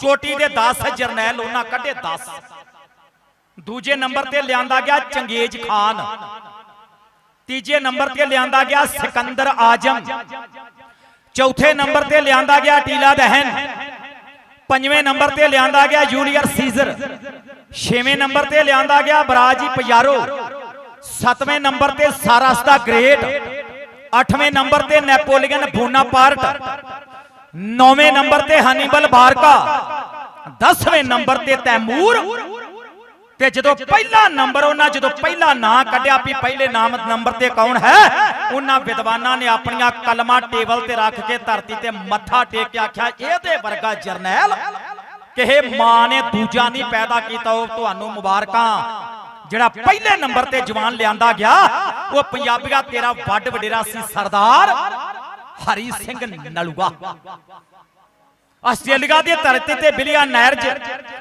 ਚੋਟੀ ਦੇ 10 ਜਰਨੈਲ ਉਹਨਾਂ ਕੱਢੇ 10 ਦੂਜੇ ਨੰਬਰ ਤੇ ਲਿਆਂਦਾ ਗਿਆ ਚੰਗੇਜ ਖਾਨ। ਤੀਜੇ ਨੰਬਰ ਤੇ ਲਿਆਂਦਾ ਗਿਆ ਸਿਕੰਦਰ ਆਜਮ। ਚੌਥੇ ਨੰਬਰ ਤੇ ਲਿਆਂਦਾ ਗਿਆ ਟੀਲਾ ਦਹਨ। ਪੰਜਵੇਂ ਨੰਬਰ ਤੇ ਲਿਆਂਦਾ ਗਿਆ ਜੂਲੀਅਰ ਸੀਜ਼ਰ। ਛੇਵੇਂ ਨੰਬਰ ਤੇ ਲਿਆਂਦਾ ਗਿਆ ਬਰਾਜੀ ਪਜਾਰੋ ਸੱਤਵੇਂ ਨੰਬਰ ਤੇ ਸਾਰਸ ਦਾ ਗ੍ਰੇਟ। ਅੱਠਵੇਂ ਨੰਬਰ ਤੇ ਨੈਪੋਲੀਅਨ ਬੋਨਾਪਾਰਟ। ਨੌਵੇਂ ਨੰਬਰ ਤੇ ਹਨੀਬਲ ਬਾਰਕਾ 10ਵੇਂ ਨੰਬਰ ਤੇ ਤੈਮੂਰ। ਤੇ ਜਦੋਂ ਪਹਿਲਾ ਨੰਬਰ ਉਹਨਾਂ, ਜਦੋਂ ਪਹਿਲਾ ਨਾਂ ਕੱਢਿਆ ਵੀ ਪਹਿਲੇ ਨਾਮ ਨੰਬਰ ਤੇ ਕੌਣ ਹੈ, ਉਹਨਾਂ ਵਿਦਵਾਨਾਂ ਨੇ ਆਪਣੀਆਂ ਕਲਮਾਂ ਟੇਬਲ ਤੇ ਰੱਖ ਕੇ ਧਰਤੀ ਤੇ ਮੱਥਾ ਟੇਕ ਕੇ ਆਖਿਆ, ਇਹਦੇ ਵਰਗਾ ਜਰਨੈਲ, ਕਿਹੇ ਮਾਂ ਨੇ ਦੂਜਾ ਨਹੀਂ ਪੈਦਾ ਕੀਤਾ, ਉਹ ਤੁਹਾਨੂੰ ਮੁਬਾਰਕਾਂ। ਜਿਹੜਾ ਪਹਿਲੇ ਨੰਬਰ ਤੇ ਜਵਾਨ ਲਿਆਂਦਾ ਗਿਆ, ਉਹ ਪੰਜਾਬੀਆ ਤੇਰਾ ਵੱਡ ਵਡੇਰਾ ਸੀ ਸਰਦਾਰ। ਹਰੀ ਸਿੰਘ ਨਲੂਆ। ਆਸਟ੍ਰੇਲੀਆ ਦੀ ਧਰਤੀ ਤੇ ਬਿਲੀਆ ਨੈਰਜ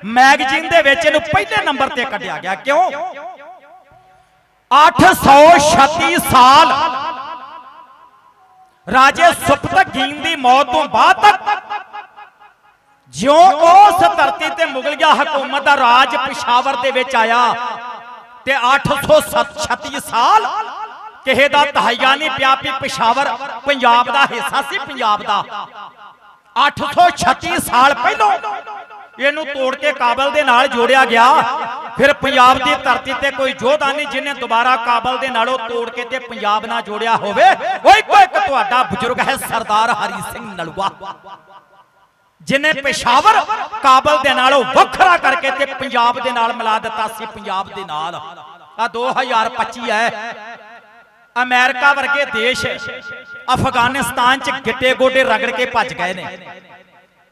ਮੈਗਜ਼ੀਨ ਦੇ ਵਿੱਚ ਇਹਨੂੰ ਪਹਿਲੇ ਨੰਬਰ ਤੇ ਕੱਢਿਆ ਗਿਆ। ਕਿਉਂ? 836 ਸਾਲ ਰਾਜੇ ਸੁਪਤਗੀਨ ਦੀ ਮੌਤ ਤੋਂ ਬਾਅਦ ਤੱਕ ਜਿਉਂ ਉਸ ਧਰਤੀ ਤੇ ਮੁਗਲਿਆ ਹਕੂਮਤ ਦਾ ਰਾਜ ਪਿਸ਼ਾਵਰ ਦੇ ਵਿੱਚ ਆਇਆ ਤੇ 836 ਸਾਲ ਕਿਸੇ ਦਾ ਤਹਾਈਆ ਨਹੀਂ ਪਿਆ ਵੀ ਪਿਸ਼ਾਵਰ ਪੰਜਾਬ ਦਾ ਹਿੱਸਾ ਸੀ, ਪੰਜਾਬ ਦਾ। 836 ਸਾਲ ਪਹਿਲਾਂ ਇਹਨੂੰ ਤੋੜ ਕੇ ਕਾਬਲ ਦੇ ਨਾਲ ਜੋੜਿਆ ਗਿਆ। ਫਿਰ ਪੰਜਾਬ ਦੀ ਧਰਤੀ ਤੇ ਕੋਈ ਯੋਧਾ ਨਹੀਂ ਜਿਹਨੇ ਦੁਬਾਰਾ ਕਾਬਲ ਦੇ ਨਾਲੋਂ ਤੋੜ ਕੇ ਤੇ ਪੰਜਾਬ ਨਾਲ ਜੋੜਿਆ ਹੋਵੇ। ਉਹ ਇੱਕੋ ਇੱਕ ਤੁਹਾਡਾ ਬਜ਼ੁਰਗ ਹੈ ਸਰਦਾਰ ਹਰੀ ਸਿੰਘ ਨਲੂਆ ਜਿਨੇ ਪੇਸ਼ਾਵਰ ਕਾਬਲ ਦੇ ਨਾਲੋਂ ਵੱਖਰਾ ਕਰਕੇ ਤੇ ਪੰਜਾਬ ਦੇ ਨਾਲ ਮਿਲਾ ਦਿੱਤਾ ਸੀ, ਪੰਜਾਬ ਦੇ ਨਾਲ। ਆ 2025 ਹੈ। ਅਮਰੀਕਾ ਵਰਗੇ ਦੇਸ਼ ਅਫਗਾਨਿਸਤਾਨ ਚ ਗਿੱਟੇ ਗੋਡੇ ਰਗੜ ਕੇ ਭੱਜ ਗਏ ਨੇ।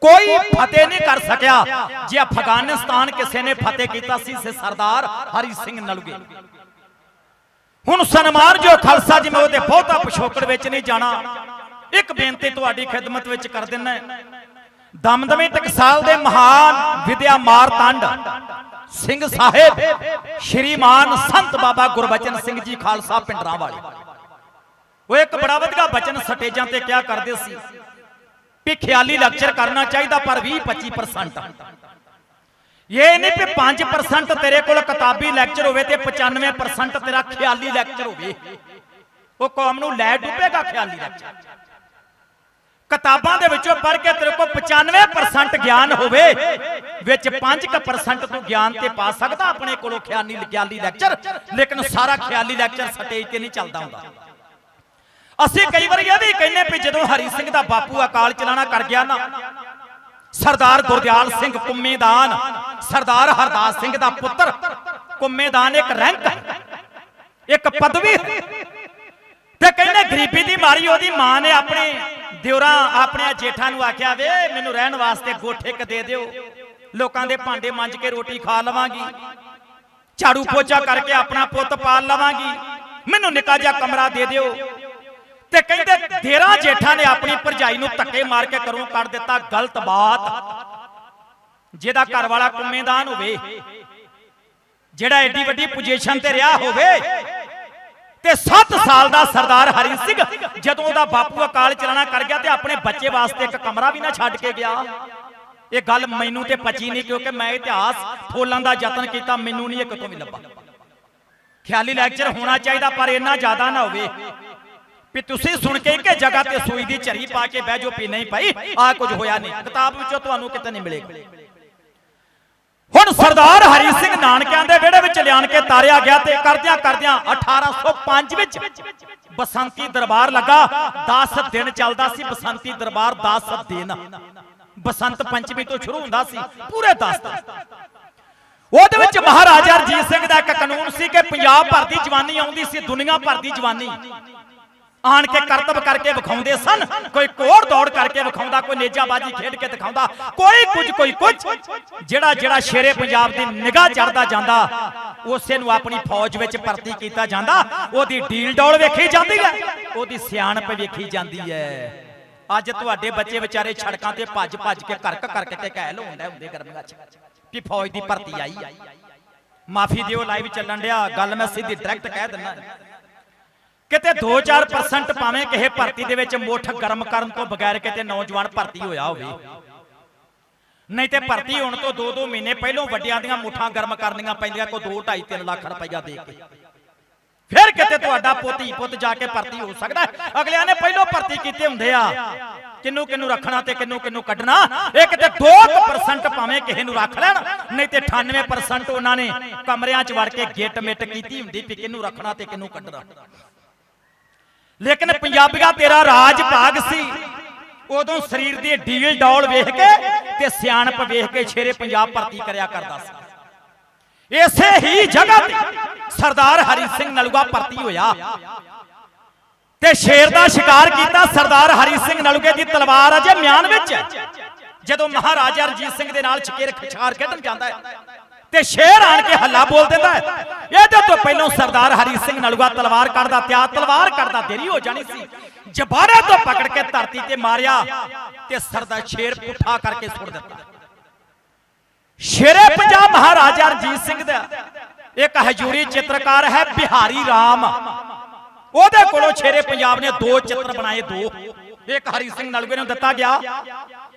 ਕੋਈ ਫਤਿਹ ਨਹੀਂ ਕਰ ਸਕਿਆ। ਜੇ ਅਫਗਾਨਿਸਤਾਨ ਕਿਸੇ ਨੇ ਫਤਿਹ ਕੀਤਾ ਸੀ, ਸੇ ਸਰਦਾਰ ਹਰੀ ਸਿੰਘ ਨਲੂਏ ਹੁਣ ਸਨਮਾਨ ਜੋ ਖਾਲਸਾ ਜੀ, ਮੈਂ ਉਹਦੇ ਬਹੁਤਾ ਪਿਛੋਕੜ ਵਿੱਚ ਨਹੀਂ ਜਾਣਾ। ਇੱਕ ਬੇਨਤੀ ਤੁਹਾਡੀ ਖਿਦਮਤ ਵਿੱਚ ਕਰ ਦਿੰਨਾ ਹੈ। ਦਮਦਮੇ ਟਕਸਾਲ ਦੇ ਮਹਾਨ ਵਿਦਿਆ ਮਾਰਤੰਡ ਸਿੰਘ ਸਾਹਿਬ ਸ਼੍ਰੀਮਾਨ ਸੰਤ ਬਾਬਾ ਗੁਰਬਚਨ ਸਿੰਘ ਜੀ ਖਾਲਸਾ ਪਿੰਡਰਾਂ ਵਾਲੇ। ਉਹ ਇੱਕ ਬੜਾ ਵਧੀਆ ਬਚਨ ਸਟੇਜਾਂ ਤੇ ਕਿਹਾ ਕਰਦੇ ਸੀ। ਵੀ ਖਿਆਲੀ ਲੈਕਚਰ ਕਰਨਾ ਚਾਹੀਦਾ, ਪਰ 20 25% ਇਹ ਨਹੀਂ ਵੀ 5% ਤੇਰੇ ਕੋਲ ਕਿਤਾਬੀ ਲੈਕਚਰ ਹੋਵੇ ਤੇ 95% ਤੇਰਾ ਖਿਆਲੀ ਲੈਕਚਰ ਹੋਵੇ। ਉਹ ਕੌਮ ਨੂੰ ਲੈ ਡੁੱਬੇਗਾ ਖਿਆਲੀ ਲੈਕਚਰ ਕਿਤਾਬਾਂ ਦੇ ਵਿੱਚੋਂ ਪੜ੍ਹ ਕੇ ਤੇਰੇ ਕੋਲ 95% ਗਿਆਨ ਹੋਵੇ, ਵਿੱਚ 5% ਤੂੰ ਗਿਆਨ ਤੇ ਪਾ ਸਕਦਾ ਆਪਣੇ ਕੋਲੋਂ ਖਿਆਲੀ ਖਿਆਲੀ ਲੈਕਚਰ ਲੇਕਿਨ ਸਾਰਾ ਖਿਆਲੀ ਲੈਕਚਰ ਸਟੇਜ ਤੇ ਨਹੀਂ ਚੱਲਦਾ ਹੁੰਦਾ। ਅਸੀਂ ਕਈ ਵਾਰ ਇਹ ਵੀ ਕਹਿੰਨੇ ਵੀ ਜਦੋਂ ਹਰੀ ਸਿੰਘ ਦਾ ਬਾਪੂ ਅਕਾਲ ਚਲਾਣਾ ਕਰ ਗਿਆ ਨਾ, ਸਰਦਾਰ ਗੁਰਦਿਆਲ ਸਿੰਘ ਕੁੰਮੇਦਾਨ, ਸਰਦਾਰ ਹਰਦਾਸ ਸਿੰਘ ਦਾ ਪੁੱਤਰ, ਕੁੰਮੇਦਾਨ ਇੱਕ ਰੈਂਕ, ਇੱਕ ਪਦਵੀ, ਤੇ ਕਹਿੰਦੇ ਗਰੀਬੀ ਦੀ ਮਾਰੀ, ਉਹਦੀ ਮਾਂ ਨੇ ਆਪਣੇ ਦਿਉਰਾਂ ਆਪਣੇ ਜੇਠਾਂ ਨੂੰ ਆਖਿਆ ਵੇ, ਮੈਨੂੰ ਰਹਿਣ ਵਾਸਤੇ ਗੋਠੇ ਕ ਦੇ ਦਿਓ। ਲੋਕਾਂ ਦੇ ਭਾਂਡੇ ਮੰਜ ਕੇ ਰੋਟੀ ਖਾ ਲਵਾਂਗੀ। ਝਾੜੂ ਪੋਚਾ ਕਰਕੇ ਆਪਣਾ ਪੁੱਤ ਪਾਲ ਲਵਾਂਗੀ। ਮੈਨੂੰ ਨਿੱਕਾ ਜਿਹਾ ਕਮਰਾ ਦੇ ਦਿਓ। ਤੇ ਕਹਿੰਦੇ ਦੇਰਾ ਜੇਠਾਂ ਨੇ ਆਪਣੀ ਭਰਜਾਈ ਨੂੰ ਧੱਕੇ ਮਾਰ ਕੇ ਘਰੋਂ ਕੱਢ ਦਿੱਤਾ, ਗਲਤ ਬਾਤ। ਜਿਹਦਾ ਘਰ ਵਾਲਾ ਕੁੰਮੇਦਾਨ ਹੋਵੇ, ਜਿਹੜਾ ਐਡੀ ਵੱਡੀ ਪੋਜੀਸ਼ਨ ਤੇ ਰਿਹਾ ਹੋਵੇ ਤੇ 7 ਸਾਲ ਦਾ ਸਰਦਾਰ ਹਰੀ ਸਿੰਘ ਜਦੋਂ ਉਹਦਾ ਬਾਪੂ ਅਕਾਲ ਚਲਾਣਾ ਕਰ ਗਿਆ ਤੇ ਆਪਣੇ ਬੱਚੇ ਵਾਸਤੇ ਇੱਕ ਕਮਰਾ ਵੀ ਨਾ ਛੱਡ ਕੇ ਗਿਆ। ਇਹ ਗੱਲ ਮੈਨੂੰ ਤੇ ਪਚੀ ਨਹੀਂ ਕਿਉਂਕਿ ਮੈਂ ਇਤਿਹਾਸ ਫੋਲਣ ਦਾ ਯਤਨ ਕੀਤਾ, ਮੈਨੂੰ ਨਹੀਂ ਇਹ ਕਿਤੋਂ ਵੀ ਲੱਭਾ। ਖਿਆਲੀ ਲੈਕਚਰ ਹੋਣਾ ਚਾਹੀਦਾ, ਪਰ ਇੰਨਾ ਜ਼ਿਆਦਾ ਨਾ ਹੋਵੇ। ਵੀ ਤੁਸੀਂ ਸੁਣ ਕੇ ਇੱਕ ਜਗ੍ਹਾ ਤੇ ਸੂਈ ਦੀ ਝਰੀ ਪਾ ਕੇ ਬਹਿ ਜਾਓ ਵੀ ਨਹੀਂ ਭਾਈ ਆ ਕੁਝ ਹੋਇਆ ਨਹੀਂ। ਕਿਤਾਬ ਵਿੱਚੋਂ ਤੁਹਾਨੂੰ ਕਿਤੇ ਨਹੀਂ ਮਿਲੇਗਾ। ਹੁਣ ਸਰਦਾਰ ਹਰੀ ਸਿੰਘ ਨਾਨਕਿਆਂ ਦੇ ਵਿਹੜੇ ਵਿੱਚ ਲਿਆਣ ਕੇ ਤਾਰਿਆ ਗਿਆ ਤੇ ਕਰਦਿਆਂ ਕਰਦਿਆਂ 1805 ਵਿੱਚ ਬਸੰਤੀ ਦਰਬਾਰ ਲੱਗਾ। 10 ਦਿਨ ਚੱਲਦਾ ਸੀ ਬਸੰਤੀ ਦਰਬਾਰ 10 ਦਿਨ। ਬਸੰਤ ਪੰਚਮੀ ਤੋਂ ਸ਼ੁਰੂ ਹੁੰਦਾ ਸੀ, ਪੂਰੇ 10 ਦਿਨ। ਉਹਦੇ ਵਿੱਚ ਮਹਾਰਾਜਾ ਰਣਜੀਤ ਸਿੰਘ ਦਾ ਇੱਕ ਕਾਨੂੰਨ ਸੀ ਕਿ ਪੰਜਾਬ ਭਰ ਦੀ ਜਵਾਨੀ ਆਉਂਦੀ ਸੀ, ਦੁਨੀਆ ਭਰ ਦੀ ਜਵਾਨੀ। ਆਣ ਕੇ ਕਰਤਬ ਕਰਕੇ ਵਿਖਾਉਂਦੇ ਸਨ। ਕੋਈ ਕੋੜ ਦੌੜ ਕਰਕੇ ਵਿਖਾਉਂਦਾ, ਕੋਈ ਨੇਜਾਬਾਜੀ ਖੇਡ ਕੇ ਦਿਖਾਉਂਦਾ, ਕੋਈ ਕੁਝ ਕੋਈ ਕੁਝ। ਜਿਹੜਾ ਜਿਹੜਾ ਸ਼ੇਰੇ ਪੰਜਾਬ ਦੀ ਨਿਗਾਹ ਚੜਦਾ ਜਾਂਦਾ, ਉਸੇ ਨੂੰ ਆਪਣੀ ਫੌਜ ਵਿੱਚ ਭਰਤੀ ਕੀਤਾ ਜਾਂਦਾ। ਉਹਦੀ ਡੀਲ ਡੌਲ ਵੇਖੀ ਜਾਂਦੀ ਹੈ, ਉਹਦੀ ਸਿਆਣਪ ਵੇਖੀ ਜਾਂਦੀ ਹੈ। ਅੱਜ ਤੁਹਾਡੇ ਬੱਚੇ ਵਿਚਾਰੇ ਸੜਕਾਂ ਤੇ ਭੱਜ ਭੱਜ ਕੇ ਕਰਕ ਕਰਕੇ ਤੇ ਕਹਿਲ ਹੁੰਦੇ ਹੁੰਦੇ ਗਰਮੀਆਂ 'ਚ। ਵੀ ਫੌਜ ਦੀ ਭਰਤੀ ਆਈ ਮਾਫੀ ਦਿਓ ਲਾਈਵ ਚੱਲਣ ਡਿਆ। ਗੱਲ ਮੈਂ ਸਿੱਧੀ ਡਾਇਰੈਕਟ ਕਹਿ ਦਿੰਦਾ। ਕਿਤੇ 2-4% ਭਾਵੇਂ ਕਿਸੇ ਭਰਤੀ ਦੇ ਵਿੱਚ ਮੁੱਠ ਗਰਮ ਕਰਨ ਤੋਂ ਬਗੈਰ ਕਿਤੇ ਨੌਜਵਾਨ ਭਰਤੀ ਹੋਇਆ ਹੋਵੇ। ਨਹੀਂ ਤੇ ਭਰਤੀ ਹੋਣ ਤੋਂ 2-2 ਮਹੀਨੇ ਪਹਿਲਾਂ ਵੱਡਿਆਂ ਦੀਆਂ ਮੁੱਠਾਂ ਗਰਮ ਕਰਨੀਆਂ ਪੈਂਦੀਆਂ ਕੋਈ 2 2.5 3 ਲੱਖ ਰੁਪਈਆ ਦੇ ਕੇ। ਫਿਰ ਕਿਤੇ ਤੁਹਾਡਾ ਪੋਤੀ ਪੁੱਤ ਜਾ ਕੇ ਭਰਤੀ ਹੋ ਸਕਦਾ। ਅਗਲਿਆਂ ਨੇ ਪਹਿਲਾਂ ਭਰਤੀ ਕੀਤੇ ਹੁੰਦੇ ਆ। ਕਿੰਨੂੰ ਕਿੰਨੂੰ ਰੱਖਣਾ ਤੇ ਕਿੰਨੂੰ ਕਿੰਨੂੰ ਕੱਢਣਾ? ਇਹ ਕਿਤੇ 2% ਭਾਵੇਂ ਕਿਸੇ ਨੂੰ ਰੱਖ ਲੈਣ। ਨਹੀਂ ਤੇ 98% ਉਹਨਾਂ ਨੇ ਕਮਰਿਆਂ 'ਚ ਵੜ ਕੇ ਗਿੱਟ ਮਿੱਟ ਕੀਤੀ ਹੁੰਦੀ ਵੀ ਕਿਹਨੂੰ ਰੱਖਣਾ ਤੇ ਕਿਹਨੂੰ ਕੱਢਣਾ ਲੇਕਿਨ ਪੰਜਾਬੀਆਂ ਤੇਰਾ ਰਾਜ ਭਾਗ ਸੀ। ਉਦੋਂ ਸਰੀਰ ਦੀ ਡੀਲ ਡੌਲ ਵੇਖ ਕੇ ਤੇ ਸਿਆਣਪ ਵੇਖ ਕੇ ਸ਼ੇਰੇ ਪੰਜਾਬ ਭਰਤੀ ਕਰਿਆ ਕਰਦਾ ਸੀ। ਇਸੇ ਹੀ ਜਗ੍ਹਾ ਤੇ ਸਰਦਾਰ ਹਰੀ ਸਿੰਘ ਨਲੂਆ ਭਰਤੀ ਹੋਇਆ। ਤੇ ਸ਼ੇਰ ਦਾ ਸ਼ਿਕਾਰ ਕੀਤਾ ਸਰਦਾਰ ਹਰੀ ਸਿੰਘ ਨਲੂਏ ਦੀ ਤਲਵਾਰ ਅਜੇ ਮਿਆਨ ਵਿੱਚ ਜਦੋਂ ਮਹਾਰਾਜਾ ਰਣਜੀਤ ਸਿੰਘ ਦੇ ਨਾਲ ਛਕੇਰ ਖਿਛਾਰ ਖੇਡਣ ਜਾਂਦਾ ਹੈ। ਤੇ ਸ਼ੇਰ ਆਣ ਕੇ ਹੱਲਾ ਬੋਲ ਦਿੰਦਾ ਹੈ। ਇਹਦੇ ਤੋਂ ਪਹਿਲਾਂ ਸਰਦਾਰ ਹਰੀ ਸਿੰਘ ਨਲੂਆ ਤਲਵਾਰ ਕੱਢਦਾ ਤਿਆ ਤਲਵਾਰ ਕੱਢਦਾ, ਦੇਰੀ ਹੋ ਜਾਣੀ ਸੀ। ਜਬਾੜੇ ਤੋਂ ਪਕੜ ਕੇ ਧਰਤੀ ਤੇ ਮਾਰਿਆ ਤੇ ਸਰਦਾਰ ਸ਼ੇਰ ਪੁੱਠਾ ਕਰਕੇ ਸੁੱਟ ਦਿੱਤਾ। ਸ਼ੇਰੇ ਪੰਜਾਬ ਮਹਾਰਾਜਾ ਰਣਜੀਤ ਸਿੰਘ ਦਾ ਇੱਕ ਹਜੂਰੀ ਚਿੱਤਰਕਾਰ ਹੈ, ਬਿਹਾਰੀ ਰਾਮ। ਉਹਦੇ ਕੋਲੋਂ ਸ਼ੇਰੇ ਪੰਜਾਬ ਨੇ ਦੋ ਚਿੱਤਰ ਬਣਾਏ, ਦੋ। ਇੱਕ ਹਰੀ ਸਿੰਘ ਨਲੂਏ ਨੂੰ ਦਿੱਤਾ ਗਿਆ।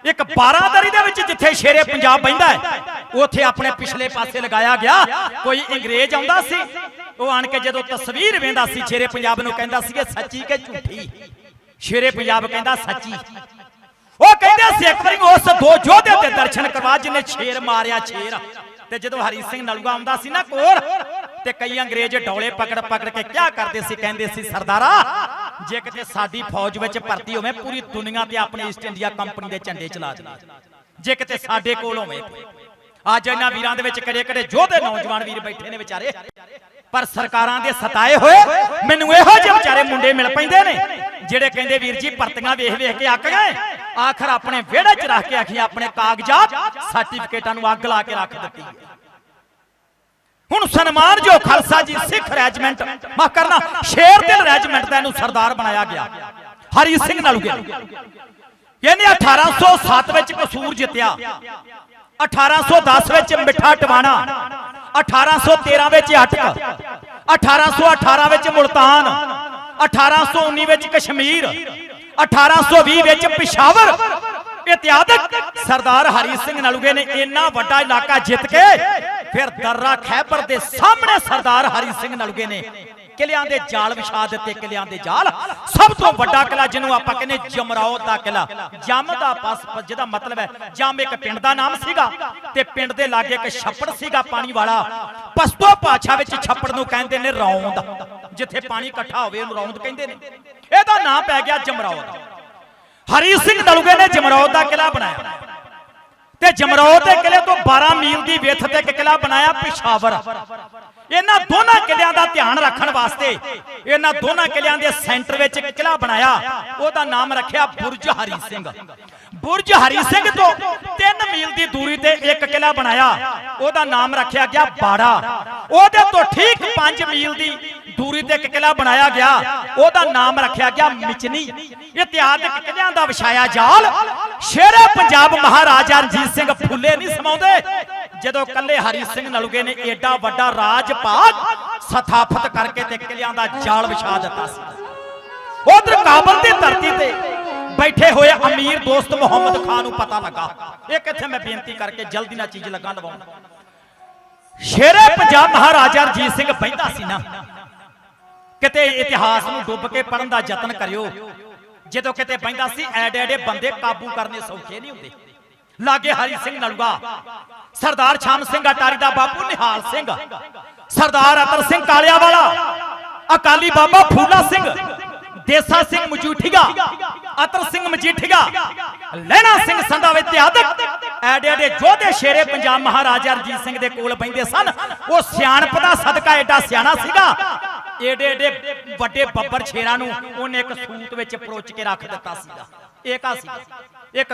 ਇੱਕ 12 ਦਰੀ ਦੇ ਵਿੱਚ ਜਿੱਥੇ ਸ਼ੇਰੇ ਪੰਜਾਬ ਬੈਂਦਾ ਹੈ ਉੱਥੇ ਆਪਣੇ ਪਿਛਲੇ ਪਾਸੇ ਲਗਾਇਆ ਗਿਆ। ਕੋਈ ਅੰਗਰੇਜ਼ ਆਉਂਦਾ ਸੀ, ਉਹ ਆਣ ਕੇ ਜਦੋਂ ਤਸਵੀਰ ਵੇਂਦਾ ਸੀ, ਸ਼ੇਰੇ ਪੰਜਾਬ ਨੂੰ ਕਹਿੰਦਾ ਸੀ ਕਿ ਸੱਚੀ ਕਿ ਝੂਠੀ? ਸ਼ੇਰੇ ਪੰਜਾਬ ਕਹਿੰਦਾ ਸੱਚੀ। ਉਹ ਕਹਿੰਦੇ ਸੀ ਇੱਕ ਵਾਰੀ ਉਸ ਦੋ ਯੋਧੇ ਦੇ ਦਰਸ਼ਨ ਕਰਵਾ, ਜਿਹਨੇ ਸ਼ੇਰ ਮਾਰਿਆ ਸ਼ੇਰ ਤੇ ਜਦੋਂ ਹਰੀ ਸਿੰਘ ਨਲੂਆ ਆਉਂਦਾ ਸੀ ਨਾ ਕੋਲ ਤੇ ਕਈ ਅੰਗਰੇਜ਼ ਡੌਲੇ ਪਕੜ ਪਕੜ ਕੇ ਕਿਆ ਕਰਦੇ ਸੀ, ਕਹਿੰਦੇ ਸੀ, ਸਰਦਾਰਾ, ਜੇ ਕਿਤੇ ਸਾਡੀ ਫੌਜ ਵਿੱਚ ਭਰਤੀ ਹੋਵੇ, ਪੂਰੀ ਦੁਨੀਆ ਤੇ ਆਪਣੇ ਈਸਟ ਇੰਡੀਆ ਕੰਪਨੀ ਦੇ ਝੰਡੇ ਚਲਾ ਦੇ। ਜੇ ਕਿਤੇ ਸਾਡੇ ਕੋਲ ਹੋਵੇ ਅੱਜ ਇਹਨਾਂ ਵੀਰਾਂ ਦੇ ਵਿੱਚ ਕਿਹੜੇ ਕਿਹੜੇ ਯੋਧੇ ਨੌਜਵਾਨ ਵੀਰ ਬੈਠੇ ਨੇ ਵਿਚਾਰੇ। ਪਰ ਸਰਕਾਰਾਂ ਦੇ ਸਤਾਏ ਹੋਏ, ਮੈਨੂੰ ਇਹੋ ਜਿਹੇ ਵਿਚਾਰੇ ਮੁੰਡੇ ਮਿਲ ਪੈਂਦੇ ਨੇ, ਜਿਹੜੇ ਕਹਿੰਦੇ ਵੀਰ ਜੀ ਭਰਤੀਆਂ ਵੇਖ ਵੇਖ ਕੇ ਅੱਕ ਗਏ। ਆਖਰ ਆਪਣੇ ਵਿਹੜੇ 'ਚ ਰੱਖ ਕੇ ਆਖੀ, ਆਪਣੇ ਕਾਗਜ਼ਾਤ, ਸਰਟੀਫਿਕੇਟਾਂ ਨੂੰ ਅੱਗ ਲਾ ਕੇ ਰੱਖ ਦਿੱਤੀ। ਹੁਣ ਸਨਮਾਨ ਜੋ ਖਾਲਸਾ ਜੀ ਸਿੱਖ ਰੈਜੀਮੈਂਟ ਮਾ ਕਰਨਾ, ਸ਼ੇਰ ਦਿਲ ਰੈਜੀਮੈਂਟ ਦਾ ਇਹਨੂੰ ਸਰਦਾਰ ਬਣਾਇਆ ਗਿਆ। ਹਰੀ ਸਿੰਘ ਨਲੂਗੇ ਇਹਨੇ 1807 ਵਿੱਚ ਕਸੂਰ ਜਿੱਤਿਆ। 1810 ਵਿੱਚ ਮਿੱਠਾ ਟਵਾਣਾ 1813 ਵਿੱਚ ਅਟਕ 1818 ਵਿੱਚ ਮੁਲਤਾਨ 1819 ਵਿੱਚ ਕਸ਼ਮੀਰ 1820 ਵਿੱਚ ਪਿਸ਼ਾਵਰ। ਇਤਿਆਦਕ ਸਰਦਾਰ ਹਰੀ ਸਿੰਘ ਨਲੂਗੇ ਨੇ ਇੰਨਾ ਵੱਡਾ ਇਲਾਕਾ ਜਿੱਤ ਕੇ ਫਿਰ ਦਰਰਾ ਖੈਬਰ ਦੇ ਸਾਹਮਣੇ ਸਰਦਾਰ ਹਰੀ ਸਿੰਘ ਨਲੂਗੇ ਨੇ ਕਿਲਿਆਂ ਦੇ ਜਾਲ ਵਿਛਾ ਦਿੱਤੇ, ਕਿਲਿਆਂ ਦੇ ਜਾਲ। ਸਭ ਤੋਂ ਵੱਡਾ ਕਿਲਾ ਜਿਹਨੂੰ ਆਪਾਂ ਕਹਿੰਦੇ ਜਮਰੌਦ ਦਾ ਕਿਲਾ। ਜਮ ਦਾ ਪਾਸ ਜਿਹਦਾ ਮਤਲਬ ਹੈ, ਜਮ ਇੱਕ ਪਿੰਡ ਦਾ ਨਾਮ ਸੀਗਾ ਤੇ ਪਿੰਡ ਦੇ ਲਾਗੇ ਇੱਕ ਛੱਪੜ ਸੀਗਾ ਪਾਣੀ ਵਾਲਾ। ਪਸ਼ਤੋ ਭਾਸ਼ਾ ਵਿੱਚ ਛੱਪੜ ਨੂੰ ਕਹਿੰਦੇ ਨੇ ਰੌਂਦ। ਜਿੱਥੇ ਪਾਣੀ ਇਕੱਠਾ ਹੋਵੇ, ਉਹਨੂੰ ਰੌਂਦ ਕਹਿੰਦੇ ਨੇ। ਇਹਦਾ ਨਾਮ ਪੈ ਗਿਆ ਜਮਰੌਦ ਹਰੀ ਸਿੰਘ ਨਲੂਗੇ ਨੇ ਜਮਰੌਦ ਦਾ ਕਿਲਾ ਬਣਾਇਆ। ਤੇ ਜਮਰੌਦ ਦੇ ਕਿਲੇ ਤੋਂ 12 ਮੀਲ ਦੀ ਵਿੱਥ ਤੇ ਇੱਕ ਕਿਲਾ ਬਣਾਇਆ ਪਿਸ਼ਾਵਰ। ਇਹਨਾਂ ਦੋਨਾਂ ਕਿਲਿਆਂ ਦਾ ਧਿਆਨ ਰੱਖਣ ਵਾਸਤੇ ਇਹਨਾਂ ਦੋਨਾਂ ਕਿਲਿਆਂ ਦੇ ਸੈਂਟਰ ਵਿੱਚ ਇੱਕ ਕਿਲਾ ਬਣਾਇਆ। ਉਹਦਾ ਨਾਮ ਰੱਖਿਆ ਬੁਰਜ ਹਰੀ ਸਿੰਘ। ਬੁਰਜ ਹਰੀ ਸਿੰਘ ਤੋਂ 3 ਮੀਲ ਦੀ ਦੂਰੀ ਤੇ ਇੱਕ ਕਿਲਾ ਬਣਾਇਆ। ਉਹਦਾ ਨਾਮ ਰੱਖਿਆ ਗਿਆ ਬਾੜਾ। ਉਹਦੇ ਤੋਂ ਠੀਕ 5 ਮੀਲ ਦੀ ਦੂਰੀ ਤੇ ਇੱਕ ਕਿਲਾ ਬਣਾਇਆ ਗਿਆ, ਉਹਦਾ ਨਾਮ ਰੱਖਿਆ ਗਿਆ ਮਿਚਨੀ। ਇਤਿਹਾਸਕ ਕਿਲਿਆਂ ਦਾ ਵਿਛਾਇਆ ਜਾਲ। ਸ਼ੇਰੇ ਪੰਜਾਬ ਮਹਾਰਾਜਾ ਰਣਜੀਤ ਸਿੰਘ ਫੁੱਲੇ ਨਹੀਂ ਸਮਾਉਂਦੇ। ਜਦੋਂ ਕੱਲੇ ਹਰੀ ਸਿੰਘ ਨਲੂਗੇ ਨੇ ਏਡਾ ਵੱਡਾ ਰਾਜ ਭਾਗ ਸਥਾਪਿਤ ਕਰਕੇ ਤੇ ਕਿਲਿਆਂ ਦਾ ਜਾਲ ਵਿਛਾ ਦਿੱਤਾ ਸੀ। ਉਧਰ ਕਾਬਲ ਦੀ ਧਰਤੀ ਤੇ ਬੈਠੇ ਹੋਏ ਅਮੀਰ ਦੋਸਤ ਮੁਹੰਮਦ ਖਾਨ ਨੂੰ ਪਤਾ ਲੱਗਾ। ਇਹ ਕਿੱਥੇ ਮੈਂ ਬੇਨਤੀ ਕਰਕੇ ਜਲਦੀ ਨਾਲ ਚੀਜ਼ ਲੱਗਾ ਲਵਾਉਣ ਸ਼ੇਰੇ ਪੰਜਾਬ ਮਹਾਰਾਜਾ ਰਣਜੀਤ ਸਿੰਘ ਬੈਠਾ ਸੀ ਨਾ। ਕਿਤੇ ਇਤਿਹਾਸ ਨੂੰ ਡੁੱਬ ਕੇ ਪੜਨ ਦਾ ਯਤਨ ਕਰਿਓ। ਜਦੋਂ ਕਿਤੇ ਬੈਂਦਾ ਸੀ, ਐਡੇ ਐਡੇ ਬੰਦੇ ਕਾਬੂ ਕਰਨੇ ਸੌਖੇ ਨਹੀਂ ਹੁੰਦੇ। ਲਾਗੇ ਹਰੀ ਸਿੰਘ ਨਲੂਆ, ਸਰਦਾਰ ਛਾਮ ਸਿੰਘ ਅਟਾਰੀ ਦਾ ਬਾਪੂ ਨਿਹਾਲ ਸਿੰਘ, ਸਰਦਾਰ ਅਤਰ ਸਿੰਘ ਕਾਲਿਆ ਵਾਲਾ ਅਕਾਲੀ ਬਾਬਾ ਫੂਲਾ ਸਿੰਘ, ਦੇਸਾ ਸਿੰਘ ਮਜੂਠੀਆ, ਅਤਰ ਸਿੰਘ ਮਜੀਠੀਆ ਲੈਣਾ ਸਿੰਘ ਸੰਧਾ ਵਿਦਿਆਦਕ ਐਡੇ ਐਡੇ ਜੋਧੇ ਸ਼ੇਰੇ ਪੰਜਾਬ ਮਹਾਰਾਜਾ ਰਣਜੀਤ ਸਿੰਘ ਦੇ ਕੋਲ ਬੈਂਦੇ ਸਨ। ਉਹ ਸਿਆਣਪ ਦਾ ਸਦਕਾ ਐਡਾ ਸਿਆਣਾ ਸੀਗਾ ਏਡੇ ਏਡੇ ਵੱਡੇ ਬੱਬਰ ਸ਼ੇਰਾਂ ਨੂੰ ਉਹਨੇ ਇੱਕ ਸੂਤ ਵਿੱਚ ਪਰੋਚ ਕੇ ਰੱਖ ਦਿੱਤਾ ਸੀਗਾ। ਕਾ ਸੀ ਇੱਕ